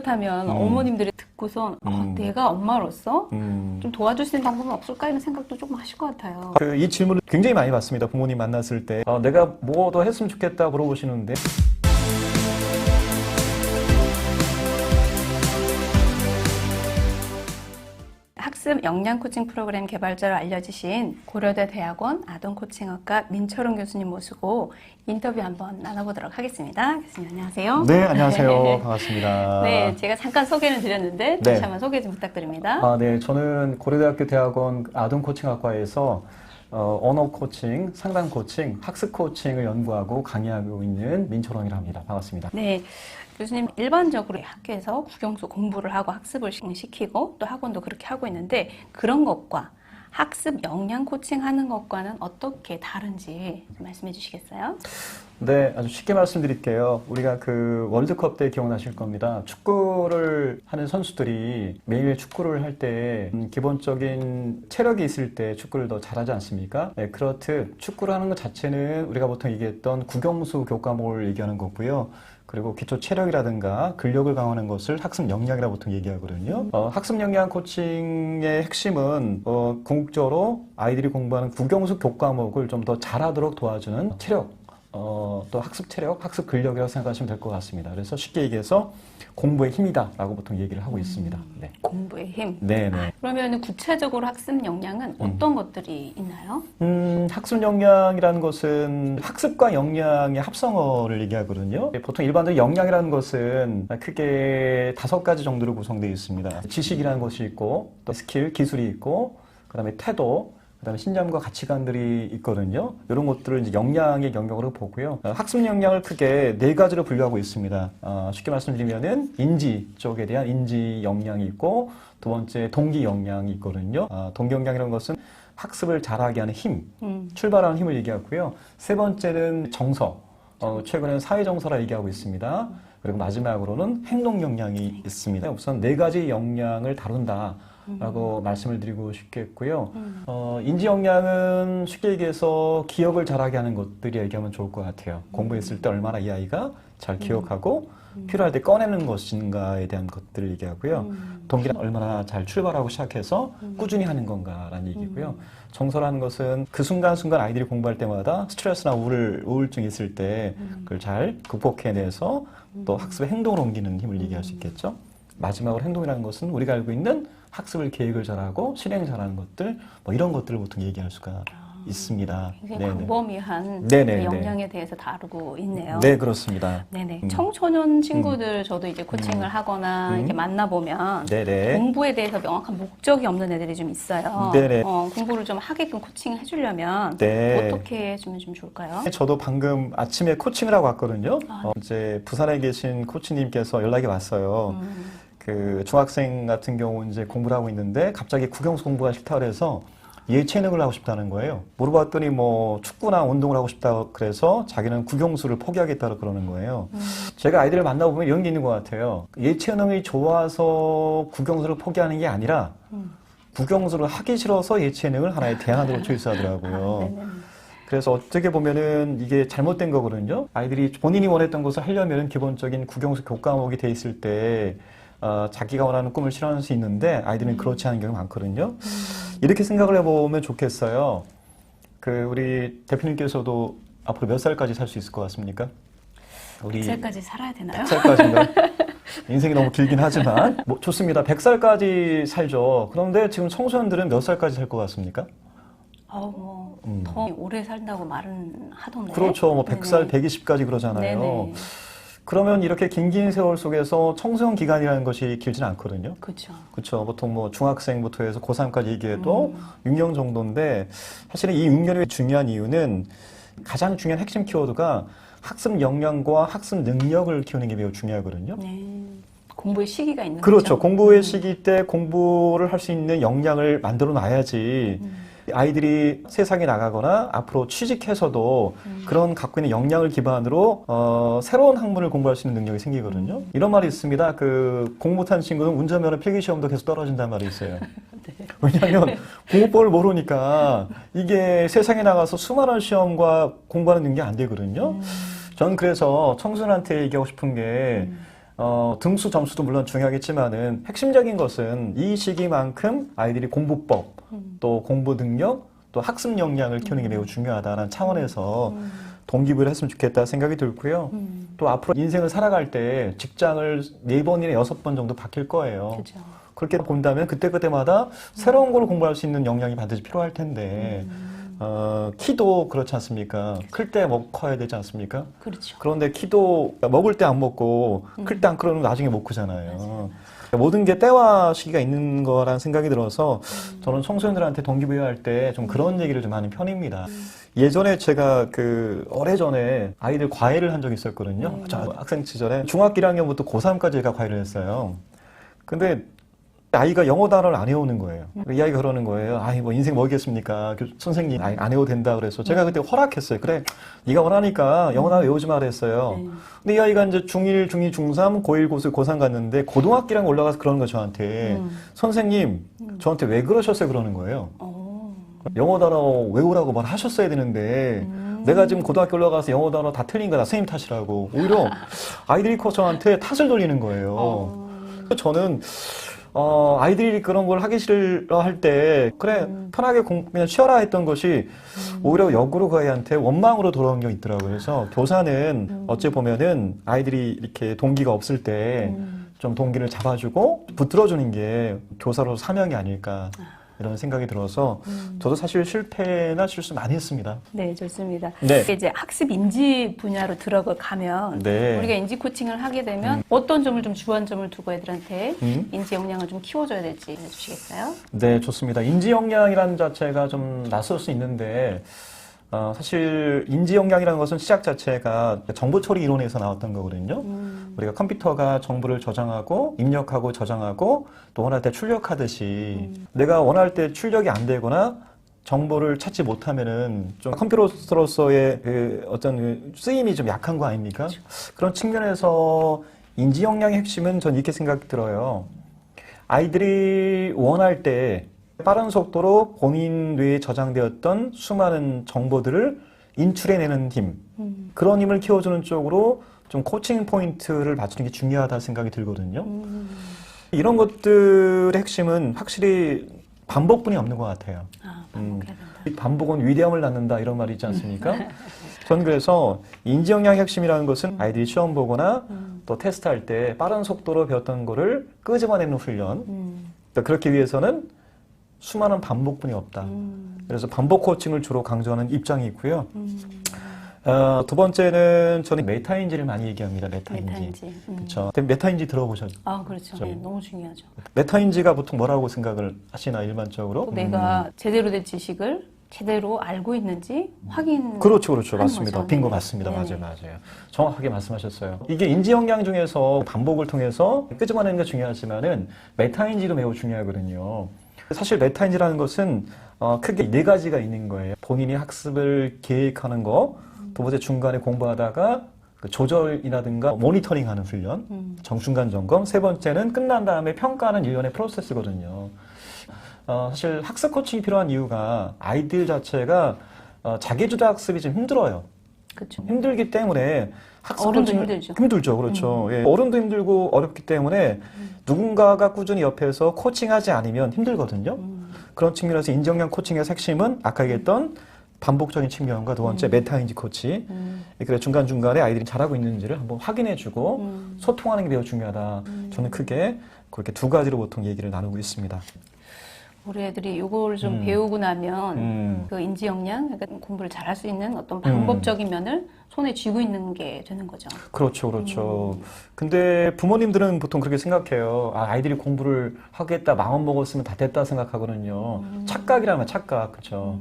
그렇다면 음. 어머님들이 듣고선 어, 음. 내가 엄마로서 음. 좀 도와줄 수 있는 방법은 없을까 이런 생각도 조금 하실 것 같아요. 그 이 질문을 굉장히 많이 받습니다. 부모님 만났을 때 어, 내가 뭐 더 했으면 좋겠다 물어보시는데 학습 역량 코칭 프로그램 개발자로 알려지신 고려대 대학원 아동 코칭학과 민철웅 교수님 모시고 인터뷰 한번 나눠보도록 하겠습니다. 교수님 안녕하세요. 네 안녕하세요 반갑습니다. 네, 제가 잠깐 소개는 드렸는데 네. 다시 한번 소개 좀 부탁드립니다. 아, 네 저는 고려대학교 대학원 아동 코칭학과에서 어, 언어 코칭, 상담 코칭, 학습 코칭을 연구하고 강의하고 있는 민철원이라 합니다. 반갑습니다. 네. 교수님 일반적으로 학교에서 국영수 공부를 하고 학습을 시- 시키고 또 학원도 그렇게 하고 있는데 그런 것과 학습 역량 코칭 하는 것과는 어떻게 다른지 좀 말씀해 주시겠어요? 네, 아주 쉽게 말씀드릴게요. 우리가 그 월드컵 때 기억나실 겁니다. 축구를 하는 선수들이 매일 축구를 할때 음, 기본적인 체력이 있을 때 축구를 더 잘하지 않습니까? 네, 그렇듯 축구를 하는 것 자체는 우리가 보통 얘기했던 국영수 교과목을 얘기하는 거고요. 그리고 기초 체력이라든가 근력을 강화하는 것을 학습 역량이라고 보통 얘기하거든요. 어, 학습 역량 코칭의 핵심은 어, 궁극적으로 아이들이 공부하는 국영수 교과목을 좀 더 잘하도록 도와주는 체력, 어, 또 학습 체력, 학습 근력이라고 생각하시면 될 것 같습니다. 그래서 쉽게 얘기해서 공부의 힘이다라고 보통 얘기를 하고 있습니다. 네. 공부의 힘. 네 네. 그러면 구체적으로 학습 역량은 어떤 것들이 있나요? 음, 학습 역량이라는 것은 학습과 역량의 합성어를 얘기하거든요. 보통 일반적으로 역량이라는 것은 크게 다섯 가지 정도로 구성되어 있습니다. 지식이라는 것이 있고, 또 스킬, 기술이 있고, 그 다음에 태도, 그 다음에 신념과 가치관들이 있거든요. 이런 것들을 이제 역량의 영역으로 보고요. 어, 학습 역량을 크게 네 가지로 분류하고 있습니다. 어, 쉽게 말씀드리면은 인지 쪽에 대한 인지 역량이 있고, 두 번째 동기 역량이 있거든요. 아, 동기 역량이라는 것은 학습을 잘하게 하는 힘, 음. 출발하는 힘을 얘기하고요. 세 번째는 정서. 어, 최근에는 사회 정서라 얘기하고 있습니다. 그리고 마지막으로는 행동 역량이 있습니다. 우선 네 가지 역량을 다룬다 라고 말씀을 드리고 싶겠고요. 음. 어, 인지 역량은 쉽게 얘기해서 기억을 잘하게 하는 것들이 얘기하면 좋을 것 같아요. 공부했을 때 얼마나 이 아이가 잘 기억하고 필요할 때 꺼내는 것인가에 대한 것들을 얘기하고요. 음. 동기는 얼마나 잘 출발하고 시작해서 꾸준히 하는 건가라는 얘기고요. 정서라는 것은 그 순간순간 아이들이 공부할 때마다 스트레스나 우울, 우울증이 있을 때 그걸 잘 극복해내서 또 학습의 행동으로 옮기는 힘을 얘기할 수 있겠죠. 마지막으로 행동이라는 것은 우리가 알고 있는 학습을 계획을 잘하고 실행 잘하는 것들 뭐 이런 것들을 보통 얘기할 수가 있습니다. 굉장히 광범위한 네네, 그 네. 역량에 대해서 다루고 있네요. 네, 그렇습니다. 네네. 음. 청소년 친구들 저도 이제 코칭을 하거나 음. 이렇게 만나보면 네네. 공부에 대해서 명확한 목적이 없는 애들이 좀 있어요. 네네. 어, 공부를 좀 하게끔 코칭을 해주려면 네. 어떻게 해주면 좀 좋을까요? 저도 방금 아침에 코칭을 하고 왔거든요. 아. 어, 이제 부산에 계신 코치님께서 연락이 왔어요. 음. 그 중학생 같은 경우 이제 공부를 하고 있는데 갑자기 국영수 공부가 싫다 그래서 예체능을 하고 싶다는 거예요. 물어봤더니 뭐 축구나 운동을 하고 싶다 그래서 자기는 국영수를 포기하겠다고 그러는 거예요. 음. 제가 아이들을 만나보면 이런 게 있는 것 같아요. 예체능이 좋아서 국영수를 포기하는 게 아니라 음. 국영수를 하기 싫어서 예체능을 하나의 대안으로 초이스하더라고요. 네네. 그래서 어떻게 보면은 이게 잘못된 거거든요. 아이들이 본인이 원했던 것을 하려면 기본적인 국영수 교과목이 돼 있을 때 어, 자기가 원하는 꿈을 실현할 수 있는데 아이들은 그렇지 않은 경우가 많거든요. 이렇게 생각을 해보면 좋겠어요. 그 우리 대표님께서도 앞으로 몇 살까지 살 수 있을 것 같습니까? 우리 100살까지 살아야 되나요? 100살까지인가? 인생이 너무 길긴 하지만 뭐 좋습니다. 100살까지 살죠. 그런데 지금 청소년들은 몇 살까지 살 것 같습니까? 아우 뭐, 음. 더 오래 산다고 말은 하던데. 그렇죠. 뭐 100살, 네네. 120까지 그러잖아요. 네네. 그러면 이렇게 긴긴 세월 속에서 청소년 기간이라는 것이 길지는 않거든요. 그렇죠. 그렇죠. 보통 뭐 중학생부터 해서 고3까지 얘기해도 음. 6년 정도인데 사실은 이 6년이 중요한 이유는 가장 중요한 핵심 키워드가 학습 역량과 학습 능력을 키우는 게 매우 중요하거든요. 네. 공부의 시기가 있는 그렇죠. 거죠. 공부의 시기 때 공부를 할 수 있는 역량을 만들어 놔야지 음. 아이들이 세상에 나가거나 앞으로 취직해서도 음. 그런 갖고 있는 역량을 기반으로 어, 새로운 학문을 공부할 수 있는 능력이 생기거든요. 음. 이런 말이 있습니다. 그 공부 못한 친구는 운전면허 필기 시험도 계속 떨어진다는 말이 있어요. 네. 왜냐하면 공부법을 모르니까 이게 세상에 나가서 수많은 시험과 공부하는 게안 되거든요. 음. 저는 그래서 청소년한테 얘기하고 싶은 게 음. 어, 등수 점수도 물론 중요하겠지만은 핵심적인 것은 이 시기만큼 아이들이 공부법, 음. 또 공부 능력, 또 학습 역량을 키우는 게 매우 중요하다는 차원에서 동기부여를 했으면 좋겠다 생각이 들고요. 음. 또 앞으로 인생을 살아갈 때 직장을 네 번이나 여섯 번 정도 바뀔 거예요. 그죠. 그렇게 본다면 그때그때마다 새로운 걸 공부할 수 있는 역량이 반드시 필요할 텐데, 음. 어, 키도 그렇지 않습니까? 클 때먹 커야 되지 않습니까? 그렇죠. 그런데 키도 먹을 때 안 먹고 클 때안 크면 나중에 못 크잖아요. 모든 게 때와 시기가 있는 거라는 생각이 들어서 저는 청소년들한테 동기부여할 때 좀 그런 얘기를 좀 하는 편입니다. 예전에 제가 그 오래전에 아이들 과외를 한 적이 있었거든요. 저 학생 시절에 중학교 1학년부터 고3까지 제가 과외를 했어요. 근데 아이가 영어 단어를 안 외우는 거예요. 이 아이가 그러는 거예요. 아이 뭐 인생 뭐겠습니까? 교- 선생님 아이 안 외워도 된다 그래서 제가 그때 허락했어요. 그래 네가 원하니까 영어 단어 외우지 말라 했어요. 네. 근데 이 아이가 이제 중1, 중2, 중3, 고1, 고2, 고3 갔는데 고등학교랑 올라가서 그러는 거 저한테 음. 선생님 저한테 왜 그러셨어요 그러는 거예요. 어. 영어 단어 외우라고 말 하셨어야 되는데 음. 내가 지금 고등학교 올라가서 영어 단어 다 틀린 거다 선생님 탓이라고 오히려 아이들이 커 저한테 탓을 돌리는 거예요. 어. 저는 어, 아이들이 그런 걸 하기 싫어 할 때 그래 편하게 공, 그냥 쉬어라 했던 것이 오히려 역으로 그 아이한테 원망으로 돌아온 게 있더라고요. 그래서 교사는 어찌 보면은 아이들이 이렇게 동기가 없을 때 좀 동기를 잡아주고 붙들어주는 게 교사로 사명이 아닐까 이런 생각이 들어서 저도 사실 실패나 실수 많이 했습니다. 네, 좋습니다. 네. 이제 학습 인지 분야로 들어가면 네. 우리가 인지 코칭을 하게 되면 어떤 점을 좀 주안점을 두고 애들한테 음. 인지 역량을 좀 키워줘야 될지 알려주시겠어요? 네, 좋습니다. 인지 역량이라는 자체가 좀 낯설 수 있는데 어, 사실 인지 역량이라는 것은 시작 자체가 정보 처리 이론에서 나왔던 거거든요. 음. 우리가 컴퓨터가 정보를 저장하고 입력하고 저장하고 또 원할 때 출력하듯이 내가 원할 때 출력이 안 되거나 정보를 찾지 못하면은 좀 컴퓨터로서의 그 어떤 그 쓰임이 좀 약한 거 아닙니까? 그런 측면에서 인지 역량의 핵심은 전 이렇게 생각이 들어요. 아이들이 원할 때 빠른 속도로 본인 뇌에 저장되었던 수많은 정보들을 인출해내는 힘, 음. 그런 힘을 키워주는 쪽으로 좀 코칭 포인트를 맞추는 게 중요하다 생각이 들거든요. 음. 이런 것들의 핵심은 확실히 반복뿐이 없는 것 같아요. 아, 음. 반복은 위대함을 낳는다 이런 말이 있지 않습니까? 전 그래서 인지 역량의 핵심이라는 것은 아이들이 시험 보거나 음. 또 테스트할 때 빠른 속도로 배웠던 거를 끄집어내는 훈련. 음. 또 그렇기 위해서는 수많은 반복뿐이 없다. 음. 그래서 반복 코칭을 주로 강조하는 입장이 있고요. 음. 어, 두 번째는 저는 메타인지를 많이 얘기합니다. 메타인지. 메타인지. 음. 그렇죠. 메타인지 들어보셨죠? 아, 그렇죠. 저- 네, 너무 중요하죠. 메타인지가 보통 뭐라고 생각을 하시나 일반적으로? 또 내가 제대로 된 지식을 제대로 알고 있는지 확인. 음. 그렇죠, 그렇죠. 맞습니다. 빙고 네. 맞습니다. 네네. 맞아요, 맞아요. 정확하게 말씀하셨어요. 이게 인지 역량 중에서 반복을 통해서 끄집어내는 게 중요하지만은 메타인지도 매우 중요하거든요. 사실 메타인지라는 것은 어, 크게 네 가지가 있는 거예요. 본인이 학습을 계획하는 거, 두 번째 중간에 공부하다가 그 조절이라든가 모니터링하는 훈련, 음. 정중간 점검, 세 번째는 끝난 다음에 평가하는 일련의 프로세스거든요. 어, 사실 학습 코칭이 필요한 이유가 아이들 자체가 어, 자기주도 학습이 좀 힘들어요. 그렇죠. 힘들기 때문에 학습 어른도 힘들죠. 음. 힘들죠, 그렇죠. 예, 어른도 힘들고 어렵기 때문에 누군가가 꾸준히 옆에서 코칭하지 않으면 힘들거든요. 음. 그런 측면에서 인정량 코칭의 핵심은 아까 얘기했던 반복적인 측면과 두 번째 메타인지 코치. 음. 그래 중간 중간에 아이들이 잘하고 있는지를 한번 확인해주고 음. 소통하는 게 매우 중요하다. 저는 크게 그렇게 두 가지로 보통 얘기를 나누고 있습니다. 우리 애들이 이걸 좀 음. 배우고 나면 음. 그 인지 역량, 그러니까 공부를 잘할 수 있는 어떤 방법적인 면을 손에 쥐고 있는 게 되는 거죠. 그렇죠, 그렇죠. 근데 부모님들은 보통 그렇게 생각해요. 아, 아이들이 공부를 하겠다, 마음 먹었으면 다 됐다 생각하거든요. 착각이라면 착각, 그렇죠.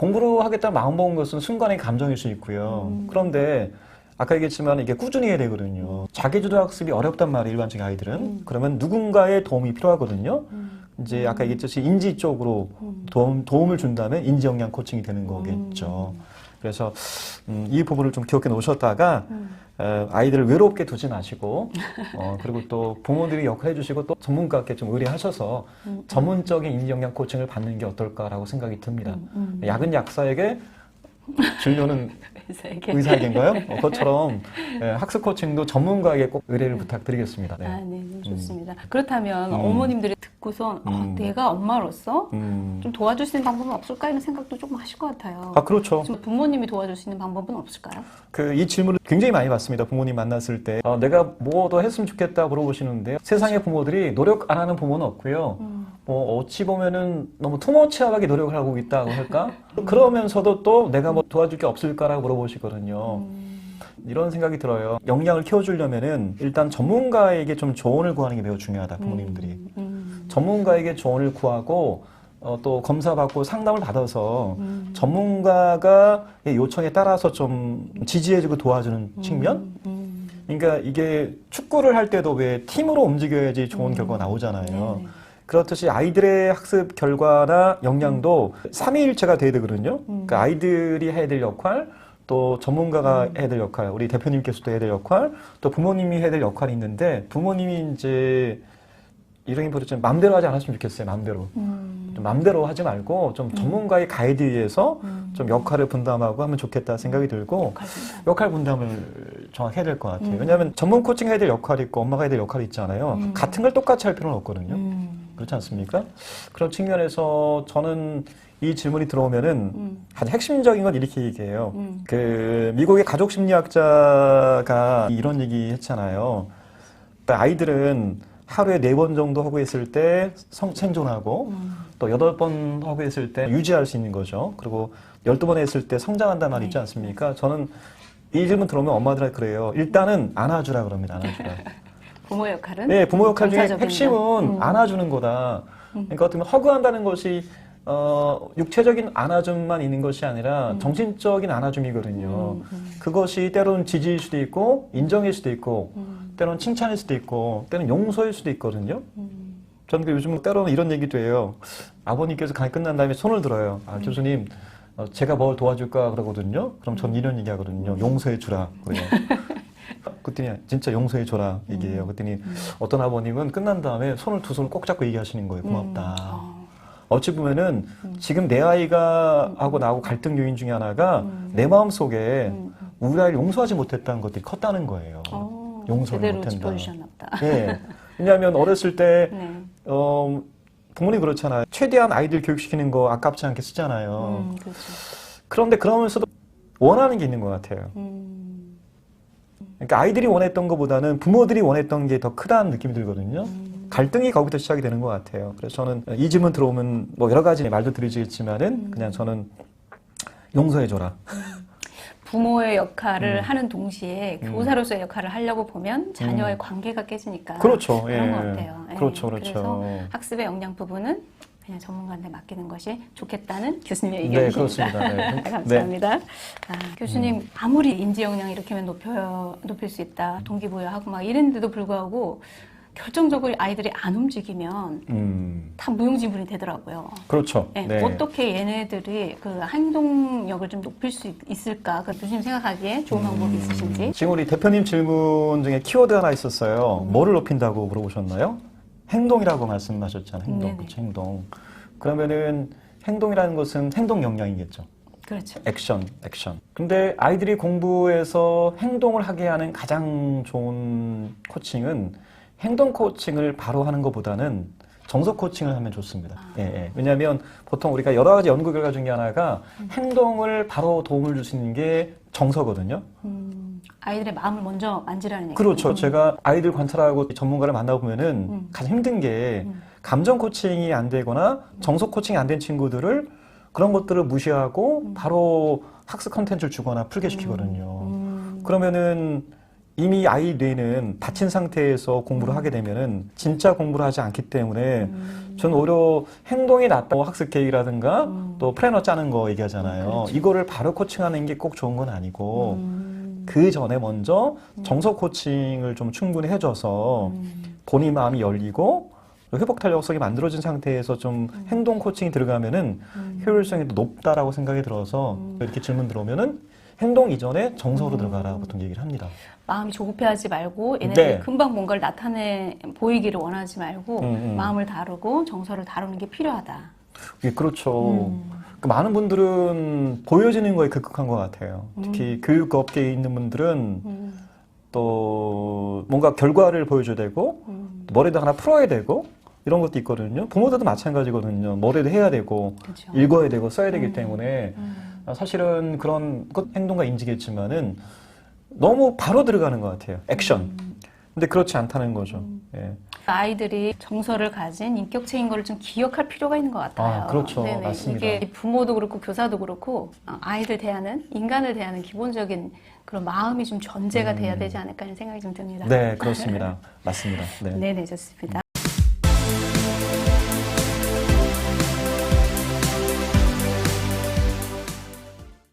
공부를 하겠다 마음 먹은 것은 순간의 감정일 수 있고요. 그런데 아까 얘기했지만 이게 꾸준히 해야 되거든요. 자기주도 학습이 어렵단 말이에요, 일반적인 아이들은. 그러면 누군가의 도움이 필요하거든요. 이제 아까 얘기했듯이 인지 쪽으로 도움, 도움을 준다면 인지 역량 코칭이 되는 거겠죠. 그래서 음, 이 부분을 좀 기억해 놓으셨다가 어, 아이들을 외롭게 두지 마시고 어, 그리고 또 부모들이 역할해 주시고 또 전문가께 좀 의뢰하셔서 전문적인 인지 역량 코칭을 받는 게 어떨까라고 생각이 듭니다. 약은 약사에게 진료는 의사에게. 의사에게인가요? 어, 그것처럼 예, 학습 코칭도 전문가에게 꼭 의뢰를 부탁드리겠습니다. 네. 아, 네, 네, 좋습니다. 그렇다면 음. 어머님들이 듣고선 어, 음. 내가 엄마로서 음. 좀 도와줄 수 있는 방법은 없을까 이런 생각도 조금 하실 것 같아요. 아 그렇죠. 좀 부모님이 도와줄 수 있는 방법은 없을까요? 그 이 질문을 굉장히 많이 받습니다. 부모님 만났을 때 어, 내가 뭐 더 했으면 좋겠다 물어보시는데요. 세상의 부모들이 노력 안 하는 부모는 없고요. 음. 뭐 어찌 보면은 너무 투머치하게 노력을 하고 있다고 할까? 그러면서도 또 내가 뭐 도와줄 게 없을까라고 물어보시거든요. 음. 이런 생각이 들어요. 역량을 키워주려면은 일단 전문가에게 좀 조언을 구하는 게 매우 중요하다. 부모님들이 음, 음, 전문가에게 조언을 구하고 어, 또 검사받고 상담을 받아서 음. 전문가가 요청에 따라서 좀 지지해주고 도와주는 측면. 음, 음. 그러니까 이게 축구를 할 때도 왜 팀으로 움직여야지 좋은 결과가 나오잖아요. 음. 네네. 그렇듯이 아이들의 학습 결과나 역량도 삼위일체가 돼야 되거든요. 음. 그러니까 아이들이 해야 될 역할, 또 전문가가 해야 될 역할, 우리 대표님께서도 해야 될 역할, 또 부모님이 해야 될 역할이 있는데 부모님이 이제 이러기보다 좀 마음대로 하지 않았으면 좋겠어요. 마음대로. 음. 좀 마음대로 하지 말고 좀 전문가의 가이드에 의해서 음. 좀 역할을 분담하고 하면 좋겠다 생각이 들고 역할 분담. 역할 분담을 정확히 해야 될 것 같아요. 음. 왜냐하면 전문 코칭 해야 될 역할이 있고 엄마가 해야 될 역할이 있잖아요. 음. 같은 걸 똑같이 할 필요는 없거든요. 음. 그렇지 않습니까? 그런 측면에서 저는 이 질문이 들어오면은 음. 가장 핵심적인 건 이렇게 얘기해요. 음. 그 미국의 가족 심리학자가 이런 얘기 했잖아요. 그러니까 아이들은 하루에 네 번 정도 하고 있을 때 성- 생존하고 음. 또 여덟 번 하고 있을 때 유지할 수 있는 거죠. 그리고 열두 번 했을 때 성장한다는 말이 있지 네. 않습니까? 저는 이 질문 들어오면 엄마들한테 그래요. 일단은 안아주라 그럽니다. 안아주라. 부모 역할은? 네, 부모 역할 중에 핵심은 음. 안아주는 거다. 그러니까 어떻게 보면 허그한다는 것이 어, 육체적인 안아줌만 있는 것이 아니라 정신적인 안아줌이거든요. 음, 음. 그것이 때로는 지지일 수도 있고 인정일 수도 있고 음. 때로는 칭찬일 수도 있고 때로는 용서일 수도 있거든요. 음. 저는 그 요즘 때로는 이런 얘기도 해요. 아버님께서 강의 끝난 다음에 손을 들어요. 아, 교수님, 어, 제가 뭘 도와줄까 그러거든요. 그럼 전 이런 얘기 하거든요. 용서해 주라. 그래요. 그랬더니 진짜 용서해 줘라 얘기해요. 그랬더니 어떤 아버님은 끝난 다음에 손을 두 손을 꼭 잡고 얘기하시는 거예요. 고맙다. 어. 어찌 보면은 지금 내 아이가 하고 나하고 갈등 요인 중에 하나가 내 마음 속에 음, 음. 우리 아이를 용서하지 못했다는 것들이 컸다는 거예요. 어, 용서를 못한다. 보다. 예. 왜냐하면 어렸을 때 네. 어, 부모님 그렇잖아요. 최대한 아이들 교육시키는 거 아깝지 않게 쓰잖아요. 음, 그렇죠. 그런데 그러면서도 원하는 게 있는 것 같아요. 음, 그러니까 아이들이 원했던 것보다는 부모들이 원했던 게 더 크다는 느낌이 들거든요. 음. 갈등이 거기서 시작이 되는 것 같아요. 그래서 저는 이 질문 들어오면 뭐 여러 가지 말도 드리지겠지만은 음. 그냥 저는 용서해줘라. 부모의 역할을 음. 하는 동시에 교사로서의 역할을 하려고 보면 자녀의 관계가 깨지니까 그렇죠. 그런 예. 것 같아요. 예. 그렇죠, 그렇죠. 그래서 학습의 역량 부분은 그냥 전문가한테 맡기는 것이 좋겠다는 교수님의 네, 의견이십니다. 그렇습니다. 네. 감사합니다. 아, 교수님 아무리 인지 역량 이렇게만 높여 높일 수 있다 동기부여하고 막 이랬는데도 불구하고 결정적으로 아이들이 안 움직이면 음, 다 무용지물이 되더라고요. 그렇죠. 네, 네. 어떻게 얘네들이 그 행동력을 좀 높일 수 있- 있을까? 그 교수님 생각하기에 좋은 방법이 있으신지? 지금 우리 대표님 질문 중에 키워드 하나 있었어요. 음. 뭐를 높인다고 물어보셨나요? 행동이라고 말씀하셨잖아요. 행동. 그렇죠, 행동. 그러면은 행동이라는 것은 행동 역량이겠죠. 그렇죠. 액션, 액션. 근데 아이들이 공부에서 행동을 하게 하는 가장 좋은 코칭은 행동 코칭을 바로 하는 것보다는 정석 코칭을 하면 좋습니다. 아. 예, 예. 왜냐하면 보통 우리가 여러 가지 연구 결과 중에 하나가 음. 행동을 바로 도움을 줄 수 있는 게 정서거든요. 음, 아이들의 마음을 먼저 만지라는 얘기. 그렇죠. 제가 아이들 관찰하고 전문가를 만나보면은 음. 가장 힘든 게 음. 감정 코칭이 안 되거나 정석 코칭이 안 된 친구들을 그런 것들을 무시하고 바로 학습 컨텐츠를 주거나 풀게 시키거든요. 음, 그러면은 이미 아이 뇌는 다친 상태에서 공부를 하게 되면은 진짜 공부를 하지 않기 때문에 음, 저는 오히려 행동이 낫다고 학습 계획이라든가 음. 또 플래너 짜는 거 얘기하잖아요. 그렇죠. 이거를 바로 코칭하는 게 꼭 좋은 건 아니고 음, 그 전에 먼저 정석 코칭을 좀 충분히 해줘서 음, 본인 마음이 열리고 회복 탄력성이 만들어진 상태에서 좀 행동 코칭이 들어가면은 음. 효율성이 더 높다라고 생각이 들어서 이렇게 질문 들어오면은 행동 이전에 정석으로 들어가라 보통 얘기를 합니다. 마음이 조급해하지 말고 얘네들이 네. 금방 뭔가를 나타내 보이기를 원하지 말고 음, 음. 마음을 다루고 정서를 다루는 게 필요하다. 예, 그렇죠. 음. 그 많은 분들은 보여지는 거에 급급한 것 같아요. 특히 교육 업계에 있는 분들은 음, 또 뭔가 결과를 보여줘야 되고 음, 머리도 하나 풀어야 되고 이런 것도 있거든요. 부모들도 마찬가지거든요. 머리도 해야 되고 그렇죠. 읽어야 되고 써야 되기 때문에 음, 사실은 그런 것, 행동과 인지겠지만은 너무 바로 들어가는 것 같아요. 액션. 음. 근데 그렇지 않다는 거죠. 예. 아이들이 정서를 가진 인격체인 걸 좀 기억할 필요가 있는 것 같아요. 아, 그렇죠. 맞습니다. 이게 부모도 그렇고 교사도 그렇고 어, 아이들 대하는 인간을 대하는 기본적인 그런 마음이 좀 전제가 돼야 되지 않을까 하는 생각이 좀 듭니다. 네, 그렇습니다. 맞습니다. 네. 네네 좋습니다.